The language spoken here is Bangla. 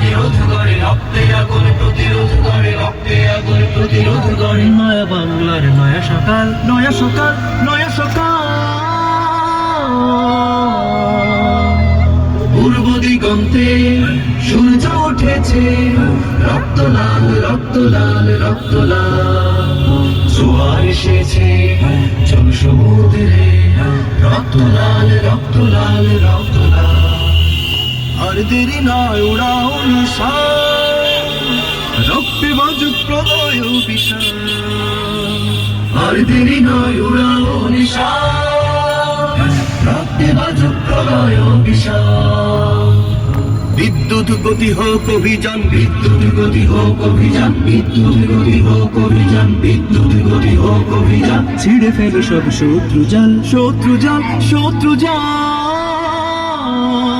প্রতিরোধ করে রক্তে আগুন প্রতিরোধ করে রক্তে আগুন প্রতিরোধ করে। নয়া বাংলার নয়া সকাল নয়া সকাল নয়া সকাল। পূর্ব দিগন্তে সূর্য উঠেছে রক্ত লাল রক্ত লাল রক্ত লাল। জোয়ার এসেছে চল সমুদ্রে রক্ত লাল রক্ত লাল রক্ত লাল। দেরি নয়, উড়াও রক্তে বাজুক প্রলয় বিশাল আর দেরি নয়, উড়াও রক্তে বাজুক প্রলয় বিশাল বিদ্যুৎ গতি হোক অভিযান। বিদ্যুৎ গতি হোক অভিযান। বিদ্যুৎ গতি হোক অভিযান। বিদ্যুৎ গতি হোক অভিযান। ছিঁড়ে ফেলো সব শত্রু জাল শত্রু জাল শত্রু জাল